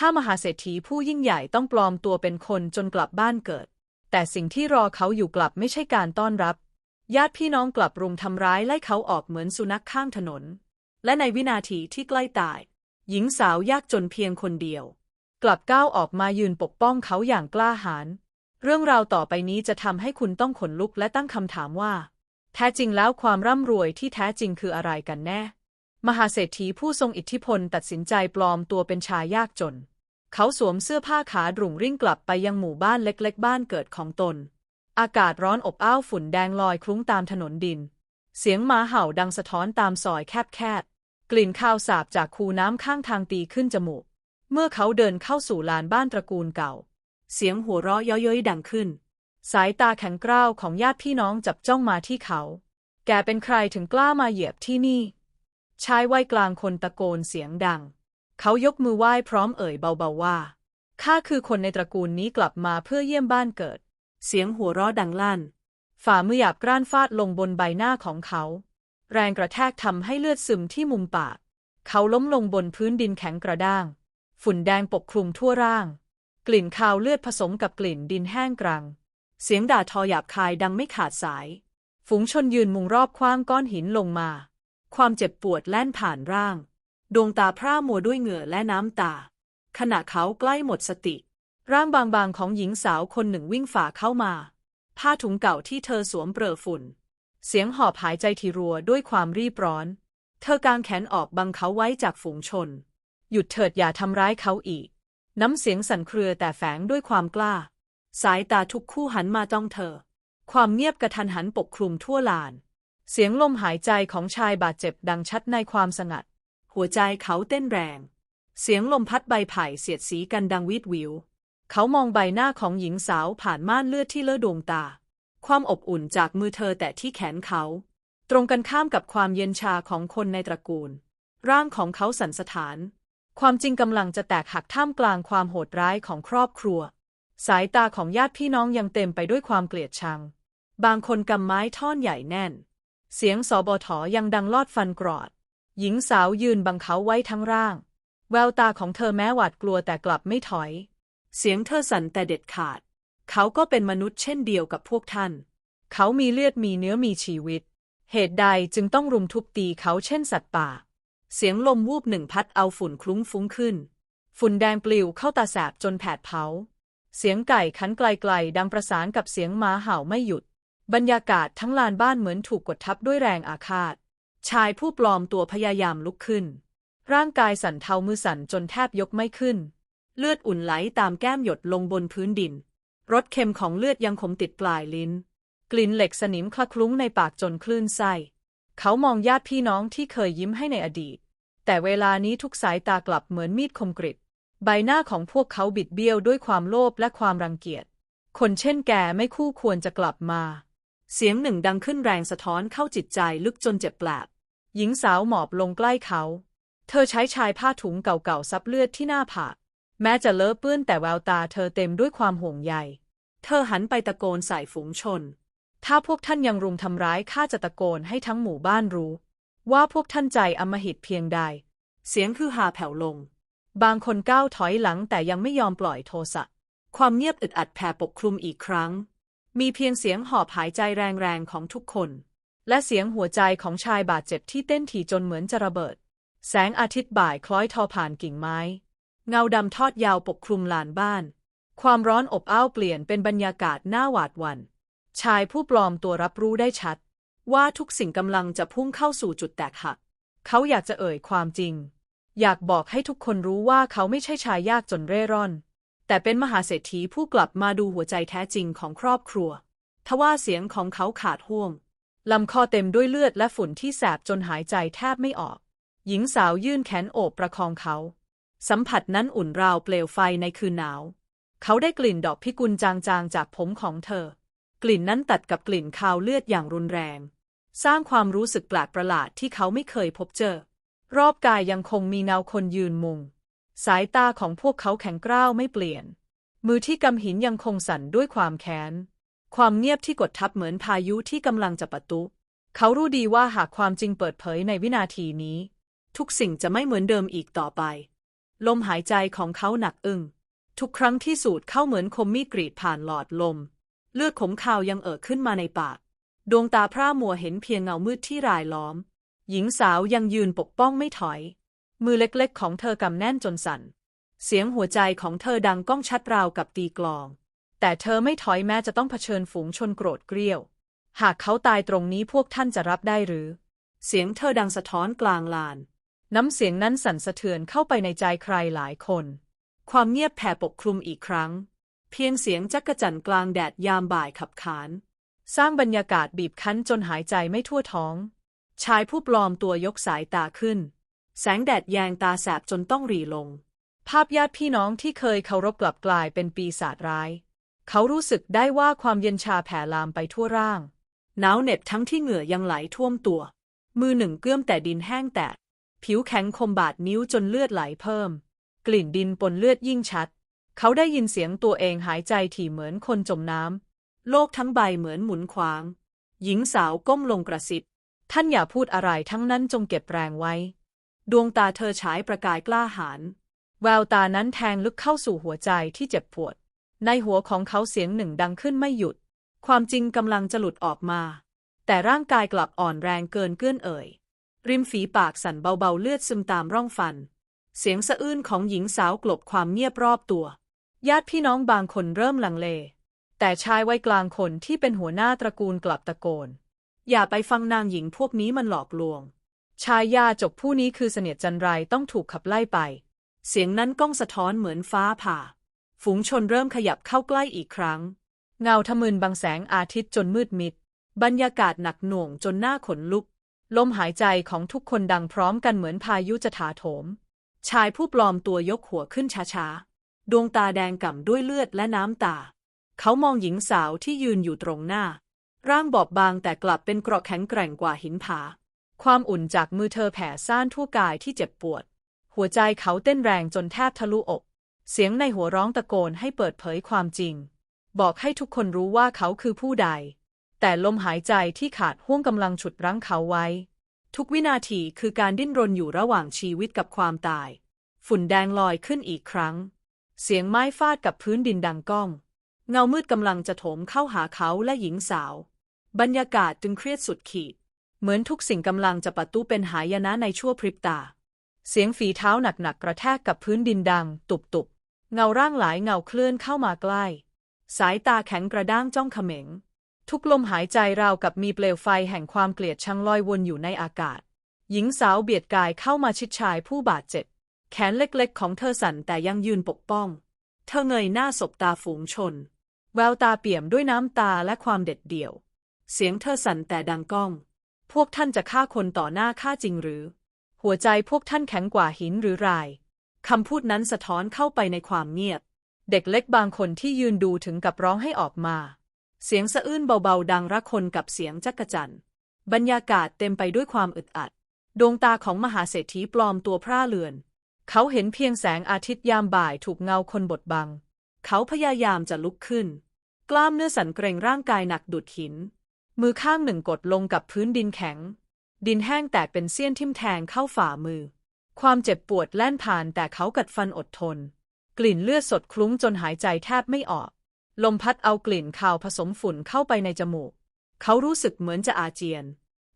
ถ้ามหาเศรษฐีผู้ยิ่งใหญ่ต้องปลอมตัวเป็นคนจนกลับบ้านเกิด แต่สิ่งที่รอเขาอยู่กลับไม่ใช่การต้อนรับ ญาติพี่น้องกลับรุมทำร้ายไล่เขาออกเหมือนสุนัขข้างถนน และในวินาทีที่ใกล้ตาย หญิงสาวยากจนเพียงคนเดียว กลับก้าวออกมายืนปกป้องเขาอย่างกล้าหาญเรื่องราวต่อไปนี้จะทำให้คุณต้องขนลุกและตั้งคำถามว่า แท้จริงแล้วความร่ำรวยที่แท้จริงคืออะไรกันแน่ มหาเศรษฐีผู้ทรงอิทธิพลตัดสินใจปลอมตัวเป็นชายยากจน เขาสวมเสื้อผ้าขาดรุ่งริ่งกลับไปยังหมู่บ้านเล็กๆ บ้านเกิดของตน อากาศร้อนอบอ้าวฝุ่นแดงลอยคลุ้งตามถนนดิน เสียงหมาเห่าดังสะท้อนตามซอยแคบๆ กลิ่นข้าวสาบจากคูน้ำข้างทางตีขึ้นจมูก เมื่อเขาเดินเข้าสู่ลานบ้านตระกูลเก่า เสียงหัวเราะเย้ยๆดังขึ้น สายตาแข็งกร้าวของญาติพี่น้องจับจ้องมาที่เขา แกเป็นใครถึงกล้ามาเหยียบที่นี่ ชายวัยกลางคนตะโกนเสียงดัง เขายกมือไหว้พร้อมเอ่ยเบาๆว่า ข้าคือคนในตระกูลนี้กลับมาเพื่อเยี่ยมบ้านเกิด เสียงหัวเราะดังลั่น ฝ่ามือหยาบกร้านฟาดลงบนใบหน้าของเขา แรงกระแทกทำให้เลือดซึมที่มุมปาก เขาล้มลงบนพื้นดินแข็งกระด้าง ฝุ่นแดงปกคลุมทั่วร่าง กลิ่นคาวเลือดผสมกับกลิ่นดินแห้งกรัง เสียงด่าทอหยาบคายดังไม่ขาดสาย ฝูงชนยืนมุงรอบคว้างก้อนหินลงมา ความเจ็บปวดแล่นผ่านร่าง ดวงตาพร่ามัวด้วยเหงื่อและน้ำตา ขณะเขาใกล้หมดสติ ร่างบางๆของหญิงสาวคนหนึ่งวิ่งฝ่าเข้ามา ผ้าถุงเก่าที่เธอสวมเปรอะฝุ่น เสียงหอบหายใจทีรัวด้วยความรีบร้อน เธอกางแขนออกบังเขาไว้จากฝูงชน หยุดเถิดอย่าทำร้ายเขาอีก น้ำเสียงสั่นเครือแต่แฝงด้วยความกล้า สายตาทุกคู่หันมาจ้องเธอ ความเงียบกระทันหันปกคลุมทั่วลาน เสียงลมหายใจของชายบาดเจ็บดังชัดในความสงัด หัวใจเขาเต้นแรง เสียงลมพัดใบไผ่เสียดสีกันดังวิดวิว เขามองใบหน้าของหญิงสาวผ่านม่านเลือดที่เลอะดวงตา ความอบอุ่นจากมือเธอแตะที่แขนเขา ตรงกันข้ามกับความเย็นชาของคนในตระกูล ร่างของเขาสั่นสะท้าน ความจริงกำลังจะแตกหักท่ามกลางความโหดร้ายของครอบครัว สายตาของญาติพี่น้องยังเต็มไปด้วยความเกลียดชัง บางคนกำไม้ท่อนใหญ่แน่น เสียงสอบถอยังดังลอดฟันกรอด หญิงสาวยืนบังเขาไว้ทั้งร่าง แววตาของเธอแม้หวาดกลัวแต่กลับไม่ถอย เสียงเธอสั่นแต่เด็ดขาด เขาก็เป็นมนุษย์เช่นเดียวกับพวกท่าน เขามีเลือดมีเนื้อมีชีวิต เหตุใดจึงต้องรุมทุบตีเขาเช่นสัตว์ป่า เสียงลมวูบหนึ่งพัดเอาฝุ่นคลุ้งฟุ้งขึ้น ฝุ่นแดงปลิวเข้าตาแสบจนแผดเผา เสียงไก่ขันไกลๆดังประสานกับเสียงหมาเห่าไม่หยุด บรรยากาศทั้งลานบ้านเหมือนถูกกดทับด้วยแรงอาฆาต ชายผู้ปลอมตัวพยายามลุกขึ้น ร่างกายสั่นเทามือสั่นจนแทบยกไม่ขึ้น เลือดอุ่นไหลตามแก้มหยดลงบนพื้นดิน รสเค็มของเลือดยังคงติดปลายลิ้น กลิ่นเหล็กสนิมคละคลุ้งในปากจนคลื่นไส้ เขามองญาติพี่น้องที่เคยยิ้มให้ในอดีต แต่เวลานี้ทุกสายตากลับเหมือนมีดคมกริบ ใบหน้าของพวกเขาบิดเบี้ยวด้วยความโลภและความรังเกียจ คนเช่นแกไม่คู่ควรจะกลับมา เสียงหนึ่งดังขึ้นแรงสะท้อนเข้าจิตใจลึกจนเจ็บแปลบ หญิงสาวหมอบลงใกล้เขา เธอใช้ชายผ้าถุงเก่าๆซับเลือดที่หน้าผาก แม้จะเลอะเปื้อนแต่แววตาเธอเต็มด้วยความห่วงใย เธอหันไปตะโกนใส่ฝูงชน ถ้าพวกท่านยังรุมทำร้ายข้าจะตะโกนให้ทั้งหมู่บ้านรู้ ว่าพวกท่านใจอมหิตเพียงใด เสียงคือหาแผ่วลง บางคนก้าวถอยหลังแต่ยังไม่ยอมปล่อยโทสะ ความเงียบอึดอัดแผ่ปกคลุมอีกครั้ง มีเพียงเสียงหอบหายใจแรงๆของทุกคน และเสียงหัวใจของชายบาดเจ็บที่เต้นถี่จนเหมือนจะระเบิด แสงอาทิตย์บ่ายคล้อยทอผ่านกิ่งไม้ เงาดำทอดยาวปกคลุมลานบ้าน ความร้อนอบอ้าวเปลี่ยนเป็นบรรยากาศหน้าหวาดหวัน่นชายผู้ปลอมตัวรับรู้ได้ชัด ว่าทุกสิ่งกำลังจะพุ่งเข้าสู่จุดแตกหัก เขาอยากจะเอ่ยความจริง อยากบอกให้ทุกคนรู้ว่าเขาไม่ใช่ชายยากจนเร่ร่อน แต่เป็นมหาเศรษฐีผู้กลับมาดูหัวใจแท้จริงของครอบครัว ทว่าเสียงของเขาขาดห่วง ลำคอเต็มด้วยเลือดและฝุ่นที่แสบจนหายใจแทบไม่ออก หญิงสาวยื่นแขนโอบประคองเขา สัมผัสนั้นอุ่นราวเปลวไฟในคืนหนาว เขาได้กลิ่นดอกพิกุลจางๆจากผมของเธอ กลิ่นนั้นตัดกับกลิ่นคาวเลือดอย่างรุนแรง สร้างความรู้สึกแปลกประหลาดที่เขาไม่เคยพบเจอ รอบกายยังคงมีเงาคนยืนมุง สายตาของพวกเขาแข็งกร้าวไม่เปลี่ยน มือที่กำหินยังคงสั่นด้วยความแค้น ความเงียบที่กดทับเหมือนพายุที่กำลังจะปะทุ เขารู้ดีว่าหากความจริงเปิดเผยในวินาทีนี้ ทุกสิ่งจะไม่เหมือนเดิมอีกต่อไป ลมหายใจของเขาหนักอึ้งทุกครั้งที่สูดเข้าเหมือนคมมีดกรีดผ่านหลอดลม เลือดขมคาวยังเอ่อขึ้นมาในปาก ดวงตาพร่ามัวเห็นเพียงเงามืดที่รายล้อม หญิงสาวยังยืนปกป้องไม่ถอย มือเล็กๆ ของเธอกำแน่นจนสั่น เสียงหัวใจของเธอดังก้องชัดราวกับตีกลอง แต่เธอไม่ถอยแม้จะต้องเผชิญฝูงชนโกรธเกรี้ยว หากเขาตายตรงนี้พวกท่านจะรับได้หรือ เสียงเธอดังสะท้อนกลางลาน น้ำเสียงนั้นสั่นสะเทือนเข้าไปในใจใครหลายคน ความเงียบแผ่ปกคลุมอีกครั้ง เพียงเสียงจักกะจั่นกลางแดดยามบ่ายขับขาน สร้างบรรยากาศบีบคั้นจนหายใจไม่ทั่วท้อง ชายผู้ปลอมตัวยกสายตาขึ้น แสงแดดแยงตาแสบจนต้องหรีลง ภาพญาติพี่น้องที่เคยเคารพกลับกลายเป็นปีศาจร้าย เขารู้สึกได้ว่าความเย็นชาแผ่ลามไปทั่วร่าง หนาวเหน็บทั้งที่เหงื่อยังไหลท่วมตัว มือหนึ่งเกื้อมแต่ดินแห้งแตก ผิวแข็งคมบาดนิ้วจนเลือดไหลเพิ่ม กลิ่นดินปนเลือดยิ่งชัด เขาได้ยินเสียงตัวเองหายใจถี่เหมือนคนจมน้ำ โลกทั้งใบเหมือนหมุนคว้าง หญิงสาวก้มลงกระซิบ ท่านอย่าพูดอะไรทั้งนั้นจงเก็บแรงไว้ ดวงตาเธอฉายประกายกล้าหาญแววตานั้นแทงลึกเข้าสู่หัวใจที่เจ็บปวด ในหัวของเขาเสียงหนึ่งดังขึ้นไม่หยุด ความจริงกำลังจะหลุดออกมา แต่ร่างกายกลับอ่อนแรงเกินเกื้อนเอ่ย ริมฝีปากสั่นเบาๆเลือดซึมตามร่องฟัน เสียงสะอื้นของหญิงสาวกลบความเงียบรอบตัว ญาติพี่น้องบางคนเริ่มลังเล แต่ชายวัยกลางคนที่เป็นหัวหน้าตระกูลกลับตะโกน อย่าไปฟังนางหญิงพวกนี้มันหลอกลวง ชายยาจกผู้นี้คือเสนียดจันไรต้องถูกขับไล่ไป เสียงนั้นก้องสะท้อนเหมือนฟ้าผ่า ฝูงชนเริ่มขยับเข้าใกล้อีกครั้ง เงาทะมึนบังแสงอาทิตย์จนมืดมิด บรรยากาศหนักหน่วงจนหน้าขนลุก ลมหายใจของทุกคนดังพร้อมกันเหมือนพายุจะถาโถม ชายผู้ปลอมตัวยกหัวขึ้นช้าๆ ดวงตาแดงก่ำด้วยเลือดและน้ำตา เขามองหญิงสาวที่ยืนอยู่ตรงหน้า ร่างบอบบางแต่กลับเป็นเกราะแข็งแกร่งกว่าหินผา ความอุ่นจากมือเธอแผ่ซ่านทั่วกายที่เจ็บปวด หัวใจเขาเต้นแรงจนแทบทะลุอก เสียงในหัวร้องตะโกนให้เปิดเผยความจริง บอกให้ทุกคนรู้ว่าเขาคือผู้ใด แต่ลมหายใจที่ขาดห่วงกำลังฉุดรั้งเขาไว้ ทุกวินาทีคือการดิ้นรนอยู่ระหว่างชีวิตกับความตาย ฝุ่นแดงลอยขึ้นอีกครั้ง เสียงไม้ฟาดกับพื้นดินดังก้อง เงามืดกำลังจะโถมเข้าหาเขาและหญิงสาว บรรยากาศจึงเครียดสุดขีด เหมือนทุกสิ่งกำลังจะปะตุเป็นหายนะในชั่วพริบตา เสียงฝีเท้าหนักๆกระแทกกับพื้นดินดัง ตุบๆ เงาร่างหลายเงาเคลื่อนเข้ามาใกล้ สายตาแข็งกระด้างจ้องเขม็ง ทุกลมหายใจราวกับมีเปลวไฟแห่งความเกลียดชังลอยวนอยู่ในอากาศ หญิงสาวเบียดกายเข้ามาชิดชายผู้บาดเจ็บ แขนเล็กๆ ของเธอสั่นแต่ยังยืนปกป้อง เธอเงยหน้าสบตาฝูงชน แววตาเปี่ยมด้วยน้ำตาและความเด็ดเดี่ยว เสียงเธอสั่นแต่ดังก้อง พวกท่านจะฆ่าคนต่อหน้าข้าจริงหรือ หัวใจพวกท่านแข็งกว่าหินหรือรายคำพูดนั้นสะท้อนเข้าไปในความเงียบ เด็กเล็กบางคนที่ยืนดูถึงกับร้องให้ออกมา เสียงสะอื้นเบาๆ ดังระคนกับเสียงจักกะจั่นบรรยากาศเต็มไปด้วยความอึดอัด ดวงตาของมหาเศรษฐีปลอมตัวพร่าเลือน เขาเห็นเพียงแสงอาทิตย์ยามบ่ายถูกเงาคนบดบัง เขาพยายามจะลุกขึ้น กล้ามเนื้อสั่นเกรงร่างกายหนักดุดหิน มือข้างหนึ่งกดลงกับพื้นดินแข็ง ดินแห้งแตกเป็นเสี้ยนทิ่มแทงเข้าฝ่ามือ ความเจ็บปวดแล่นผ่านแต่เขากัดฟันอดทน กลิ่นเลือดสดคลุ้งจนหายใจแทบไม่ออก ลมพัดเอากลิ่นคาวผสมฝุ่นเข้าไปในจมูก เขารู้สึกเหมือนจะอาเจียน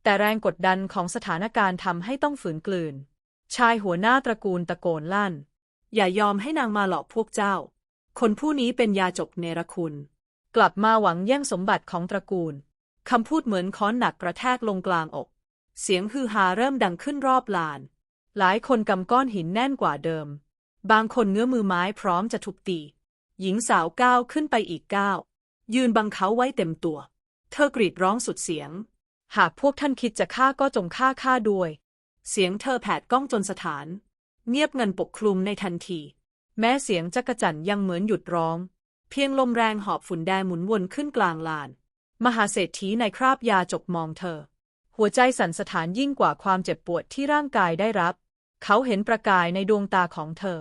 แต่แรงกดดันของสถานการณ์ทำให้ต้องฝืนกลืน ชายหัวหน้าตระกูลตะโกนลั่น อย่ายอมให้นางมาหลอกพวกเจ้า คนผู้นี้เป็นยาจกเนรคุณ กลับมาหวังแย่งสมบัติของตระกูล คำพูดเหมือนค้อนหนักกระแทกลงกลางอก เสียงฮือฮาเริ่มดังขึ้นรอบลาน หลายคนกำก้อนหินแน่นกว่าเดิม บางคนเงื้อมือไม้พร้อมจะทุบตี หญิงสาวก้าวขึ้นไปอีกก้าว ยืนบังเขาไว้เต็มตัว เธอกรีดร้องสุดเสียง หากพวกท่านคิดจะฆ่าก็จงฆ่าข้าด้วย เสียงเธอแผดก้องจนสถาน เงียบเงินปกคลุมในทันที แม้เสียงจักรจันยังเหมือนหยุดร้อง เพียงลมแรงหอบฝุ่นแดงหมุนวนขึ้นกลางลาน มหาเศรษฐีในคราบยาจกมองเธอ หัวใจสั่นสถานยิ่งกว่าความเจ็บปวดที่ร่างกายได้รับ เขาเห็นประกายในดวงตาของเธอ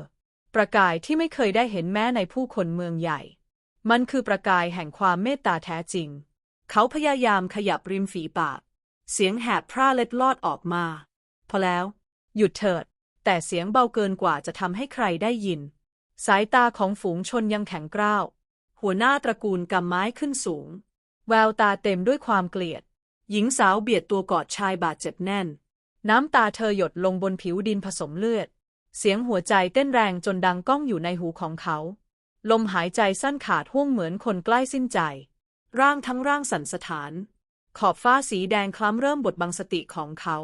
ประกายที่ไม่เคยได้เห็นแม้ในผู้คนเมืองใหญ่ มันคือประกายแห่งความเมตตาแท้จริง เขาพยายามขยับริมฝีปาก เสียงแหบพร่าเล็ดลอดออกมา พอแล้ว หยุดเถิด แต่เสียงเบาเกินกว่าจะทำให้ใครได้ยิน สายตาของฝูงชนยังแข็งกร้าว หัวหน้าตระกูลกำไม้ขึ้นสูง แววตาเต็มด้วยความเกลียด หญิงสาวเบียดตัวกอดชายบาดเจ็บแน่น น้ำตาเธอหยดลงบนผิวดินผสมเลือด เสียงหัวใจเต้นแรงจนดังก้องอยู่ในหูของเขา ลมหายใจสั้นขาดห่วงเหมือนคนใกล้สิ้นใจ ร่างทั้งร่างสั่นสะท้าน ขอบฟ้าสีแดงคล้ำเริ่มบดบังสติของเขา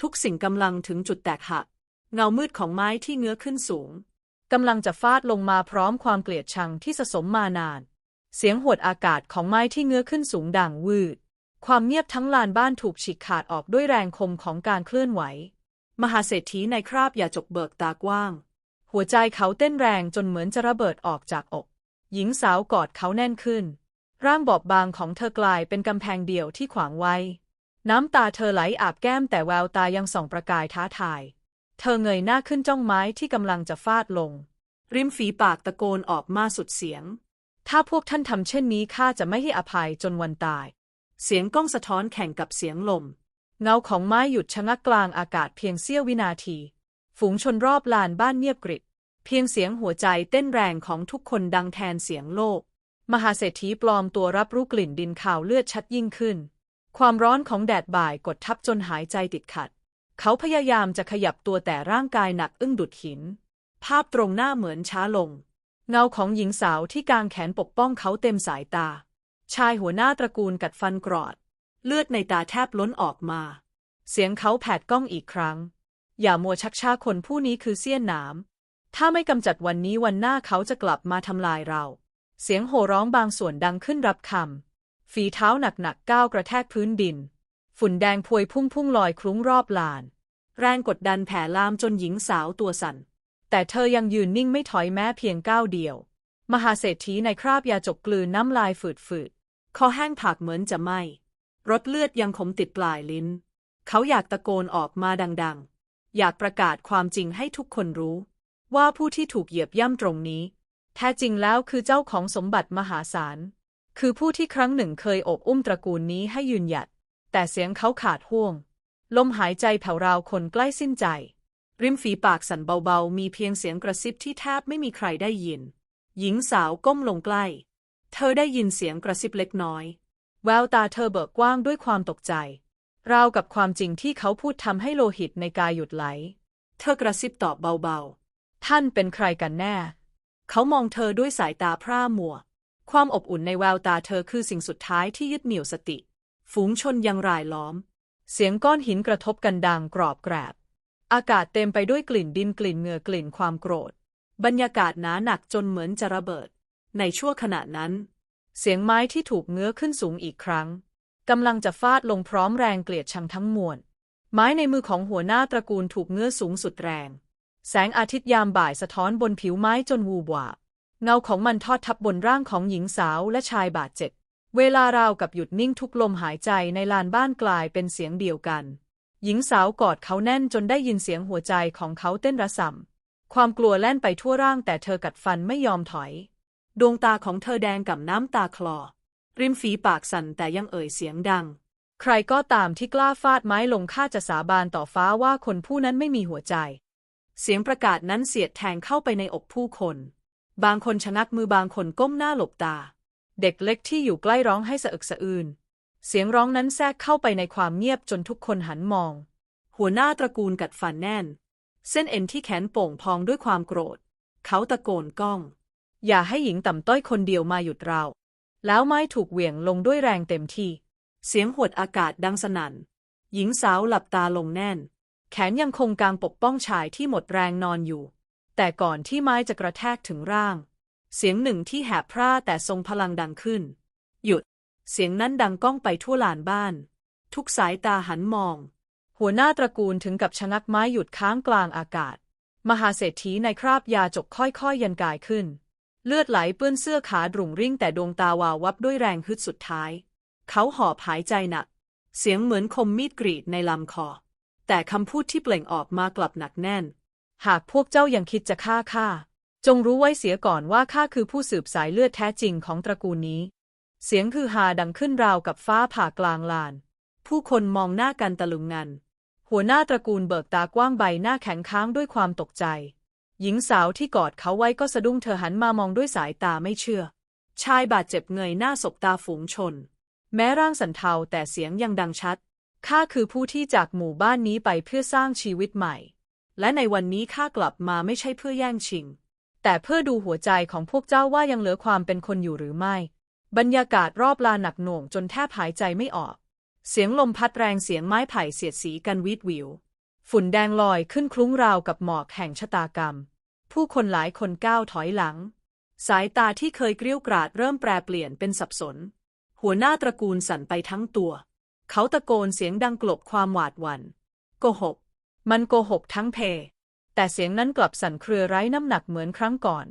ทุกสิ่งกำลังถึงจุดแตกหัก เงามืดของไม้ที่เงื้อขึ้นสูงกำลังจะฟาดลงมาพร้อมความเกลียดชังที่สะสมมานาน เสียงหวดอากาศของไม้ที่เงื้อขึ้นสูงดังวืด ความเงียบทั้งลานบ้านถูกฉีกขาดออกด้วยแรงคมของการเคลื่อนไหว มหาเศรษฐีในคราบอย่าจกเบิกตากว้าง หัวใจเขาเต้นแรงจนเหมือนจะระเบิดออกจากอก หญิงสาวกอดเขาแน่นขึ้น ร่างบอบบางของเธอกลายเป็นกำแพงเดี่ยวที่ขวางไว้ น้ำตาเธอไหลอาบแก้มแต่แววตายังส่องประกายท้าทาย เธอเงยหน้าขึ้นจ้องไม้ที่กำลังจะฟาดลง ริมฝีปากตะโกนออกมาสุดเสียง ถ้าพวกท่านทำเช่นนี้ข้าจะไม่ให้อภัยจนวันตาย เสียงก้องสะท้อนแข่งกับเสียงลม เงาของไม้หยุดชะงักกลางอากาศเพียงเสี้ยววินาที ฝูงชนรอบลานบ้านเงียบกริบ เพียงเสียงหัวใจเต้นแรงของทุกคนดังแทนเสียงโลก มหาเศรษฐีปลอมตัวรับรู้กลิ่นดินข่าวเลือดชัดยิ่งขึ้น ความร้อนของแดดบ่ายกดทับจนหายใจติดขัด เขาพยายามจะขยับตัวแต่ร่างกายหนักอึ้งดุดหิน ภาพตรงหน้าเหมือนช้าลง เงาของหญิงสาวที่กางแขนปกป้องเขาเต็มสายตา ชายหัวหน้าตระกูลกัดฟันกรอด เลือดในตาแทบล้นออกมา เสียงเขาแผดก้องอีกครั้ง อย่ามัวชักช้าคนผู้นี้คือเสี้ยนหนาม ถ้าไม่กำจัดวันนี้วันหน้าเขาจะกลับมาทำลายเรา เสียงโห่ร้องบางส่วนดังขึ้นรับคำ ฝีเท้าหนักๆก้าวกระแทกพื้นดิน ฝุ่นแดงพวยพุ่งพุ่งลอยคลุ้งรอบลาน แรงกดดันแผ่ลามจนหญิงสาวตัวสั่น แต่เธอยังยืนนิ่งไม่ถอยแม้เพียงก้าวเดียว มหาเศรษฐีในคราบยาจกกลืนน้ำลายฝืดๆคอแห้งผากเหมือนจะไหม้รสเลือดยังขมติดปลายลิ้น เขาอยากตะโกนออกมาดังๆ อยากประกาศความจริงให้ทุกคนรู้ ว่าผู้ที่ถูกเหยียบย่ำตรงนี้ แท้จริงแล้วคือเจ้าของสมบัติมหาศาล คือผู้ที่ครั้งหนึ่งเคยอบอุ้มตระกูลนี้ให้ยืนหยัด แต่เสียงเขาขาดห่วง ลมหายใจแผ่วราวคนใกล้สิ้นใจ ริมฝีปากสั่นเบาๆ มีเพียงเสียงกระซิบที่แทบไม่มีใครได้ยิน หญิงสาวก้มลงใกล้ เธอได้ยินเสียงกระซิบเล็กน้อย แววตาเธอเบิกกว้างด้วยความตกใจ ราวกับความจริงที่เขาพูดทำให้โลหิตในกายหยุดไหล เธอกระซิบตอบเบาๆ ท่านเป็นใครกันแน่ เขามองเธอด้วยสายตาพร่ามัว ความอบอุ่นในแววตาเธอคือสิ่งสุดท้ายที่ยึดเหนี่ยวสติ ฝูงชนยังรายล้อม เสียงก้อนหินกระทบกันดังกรอบแกรบ อากาศเต็มไปด้วยกลิ่นดินกลิ่นเหงื่อกลิ่นความโกรธ บรรยากาศหนาหนักจนเหมือนจะระเบิด ในชั่วขณะนั้น เสียงไม้ที่ถูกเงื้อขึ้นสูงอีกครั้งกำลังจะฟาดลงพร้อมแรงเกลียดชังทั้งมวล ไม้ในมือของหัวหน้าตระกูลถูกเงื้อสูงสุดแรง แสงอาทิตย์ยามบ่ายสะท้อนบนผิวไม้จนวูบวาบเงาของมันทอดทับบนร่างของหญิงสาวและชายบาดเจ็บ เวลาราวกับหยุดนิ่งทุกลมหายใจในลานบ้านกลายเป็นเสียงเดียวกัน หญิงสาวกอดเขาแน่นจนได้ยินเสียงหัวใจของเขาเต้นระส่ำความกลัวแล่นไปทั่วร่างแต่เธอกัดฟันไม่ยอมถอย ดวงตาของเธอแดงกับน้ำตาคลอ ริมฝีปากสั่นแต่ยังเอ่ยเสียงดัง ใครก็ตามที่กล้าฟาดไม้ลงข้าจะสาบานต่อฟ้าว่าคนผู้นั้นไม่มีหัวใจ เสียงประกาศนั้นเสียดแทงเข้าไปในอกผู้คน บางคนชะงักมือบางคนก้มหน้าหลบตา เด็กเล็กที่อยู่ใกล้ร้องให้สะอึกสะอื้น เสียงร้องนั้นแทรกเข้าไปในความเงียบจนทุกคนหันมอง หัวหน้าตระกูลกัดฟันแน่น เส้นเอ็นที่แขนโป่งพองด้วยความโกรธ เขาตะโกนก้อง อย่าให้หญิงต่ำต้อยคนเดียวมาหยุดเรา แล้วไม้ถูกเหวี่ยงลงด้วยแรงเต็มที่ เสียงหวดอากาศดังสนั่น หญิงสาวหลับตาลงแน่น แขนยังคงกางปกป้องชายที่หมดแรงนอนอยู่ แต่ก่อนที่ไม้จะกระแทกถึงร่าง เสียงหนึ่งที่แหบพร่าแต่ทรงพลังดังขึ้น หยุด เสียงนั้นดังก้องไปทั่วลานบ้าน ทุกสายตาหันมอง หัวหน้าตระกูลถึงกับชะงักไม้หยุดค้างกลางอากาศ มหาเศรษฐีในคราบยาจกค่อยๆยันกายขึ้น เลือดไหลเปื้อนเสื้อขาดรุ่งริ่งแต่ดวงตาวาววับด้วยแรงฮึดสุดท้าย เขาหอบหายใจหนัก เสียงเหมือนคมมีดกรีดในลำคอ แต่คำพูดที่เปล่งออกมากลับหนักแน่น หากพวกเจ้ายังคิดจะฆ่าข้าจงรู้ไว้เสียก่อนว่าข้าคือผู้สืบสายเลือดแท้จริงของตระกูลนี้ เสียงคือฮาดังขึ้นราวกับฟ้าผ่ากลางลาน ผู้คนมองหน้ากันตะลึงงัน หัวหน้าตระกูลเบิกตากว้างใบหน้าแข็งค้างด้วยความตกใจ หญิงสาวที่กอดเขาไว้ก็สะดุ้งเธอหันมามองด้วยสายตาไม่เชื่อ ชายบาดเจ็บเงยหน้าสบตาฝูงชน แม้ร่างสันเทาแต่เสียงยังดังชัด ข้าคือผู้ที่จากหมู่บ้านนี้ไปเพื่อสร้างชีวิตใหม่ และในวันนี้ข้ากลับมาไม่ใช่เพื่อแย่งชิง แต่เพื่อดูหัวใจของพวกเจ้าว่ายังเหลือความเป็นคนอยู่หรือไม่ บรรยากาศรอบลานหนักหน่วงจนแทบหายใจไม่ออก เสียงลมพัดแรงเสียงไม้ไผ่เสียดสีกันวิดวิว ฝุ่นแดงลอยขึ้นคลุ้งราวกับหมอกแห่งชะตากรรม ผู้คนหลายคนก้าวถอยหลัง สายตาที่เคยเกรี้ยวกราดเริ่มแปรเปลี่ยนเป็นสับสน หัวหน้าตระกูลสั่นไปทั้งตัว เขาตะโกนเสียงดังกลบความหวาดหวัน่นโกหก มันโกหกทั้งเพ แต่เสียงนั้นกลับสั่นเครือไร้น้ำหนักเหมือนครั้งก่อน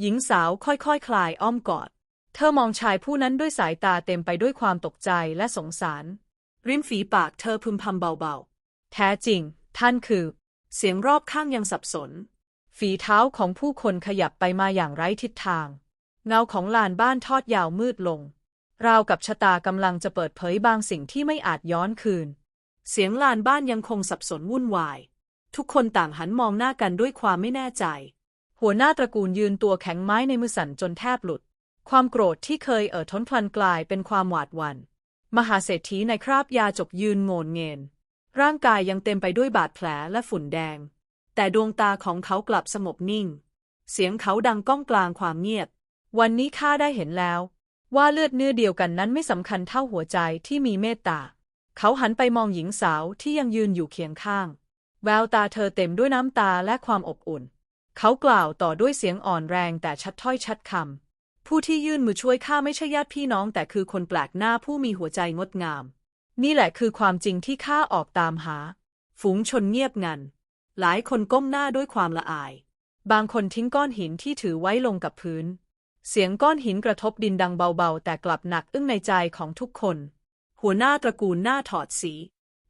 หญิงสาวค่อยๆคคลายอ้อมกอด เธอมองชายผู้นั้นด้วยสายตาเต็มไปด้วยความตกใจและสงสาร ริมฝีปากเธอพึมพำเบาๆ แท้จริง ท่านคือ เสียงรอบข้างยังสับสน ฝีเท้าของผู้คนขยับไปมาอย่างไร้ทิศทาง เงาของลานบ้านทอดยาวมืดลง ราวกับชะตากำลังจะเปิดเผยบางสิ่งที่ไม่อาจย้อนคืน เสียงลานบ้านยังคงสับสนวุ่นวาย ทุกคนต่างหันมองหน้ากันด้วยความไม่แน่ใจ หัวหน้าตระกูลยืนตัวแข็งไม้ในมือสั่นจนแทบหลุด ความโกรธที่เคยเอ่อท้นพลันกลายเป็นความหวาดหวัน่น มหาเศรษฐีในคราบยาจกยืนโงนเงินร่างกายยังเต็มไปด้วยบาดแผลและฝุ่นแดง แต่ดวงตาของเขากลับสงบนิ่ง เสียงเขาดังก้องกลางความเงียบ วันนี้ข้าได้เห็นแล้ว ว่าเลือดเนื้อเดียวกันนั้นไม่สำคัญเท่าหัวใจที่มีเมตตา เขาหันไปมองหญิงสาวที่ยังยืนอยู่เคียงข้าง แววตาเธอเต็มด้วยน้ำตาและความอบอุ่น เขากล่าวต่อด้วยเสียงอ่อนแรงแต่ชัดถ้อยชัดคำ ผู้ที่ยื่นมือช่วยข้าไม่ใช่ญาติพี่น้อง แต่คือคนแปลกหน้าผู้มีหัวใจงดงาม นี่แหละคือความจริงที่ข้าออกตามหา ฝูงชนเงียบงัน หลายคนก้มหน้าด้วยความละอาย บางคนทิ้งก้อนหินที่ถือไว้ลงกับพื้น เสียงก้อนหินกระทบดินดังเบาๆ แต่กลับหนักอึ้งในใจของทุกคน หัวหน้าตระกูลหน้าถอดสี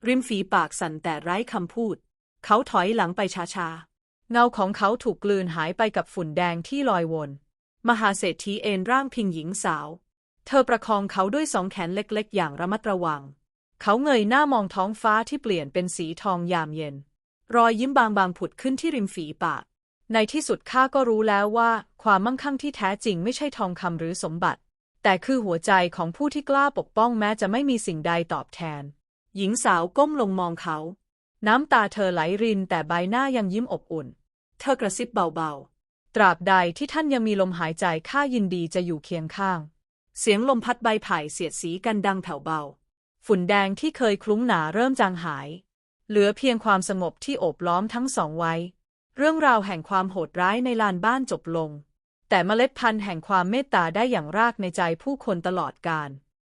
ริมฝีปากสั่นแต่ไร้คำพูด เขาถอยหลังไปช้าๆเงาของเขาถูกกลืนหายไปกับฝุ่นแดงที่ลอยวน มหาเศรษฐีเอนร่างพิงหญิงสาว เธอประคองเขาด้วยสองแขนเล็กๆ อย่างระมัดระวัง เขาเงยหน้ามองท้องฟ้าที่เปลี่ยนเป็นสีทองยามเย็น รอยยิ้มบางๆผุดขึ้นที่ริมฝีปาก ในที่สุดข้าก็รู้แล้วว่า ความมั่งคั่งที่แท้จริงไม่ใช่ทองคำหรือสมบัติ แต่คือหัวใจของผู้ที่กล้าปกป้องแม้จะไม่มีสิ่งใดตอบแทน หญิงสาวก้มลงมองเขา น้ำตาเธอไหลรินแต่ใบหน้ายังยิ้มอบอุ่น เธอกระซิบเบาๆ ตราบใดที่ท่านยังมีลมหายใจข้ายินดีจะอยู่เคียงข้าง เสียงลมพัดใบไผ่เสียดสีกันดังแผ่วเบา ฝุ่นแดงที่เคยคลุ้งหนาเริ่มจางหาย เหลือเพียงความสงบที่โอบล้อมทั้งสองไว้ เรื่องราวแห่งความโหดร้ายในลานบ้านจบลง แต่เมล็ดพันธุ์แห่งความเมตตาได้อย่างรากในใจผู้คนตลอดกาล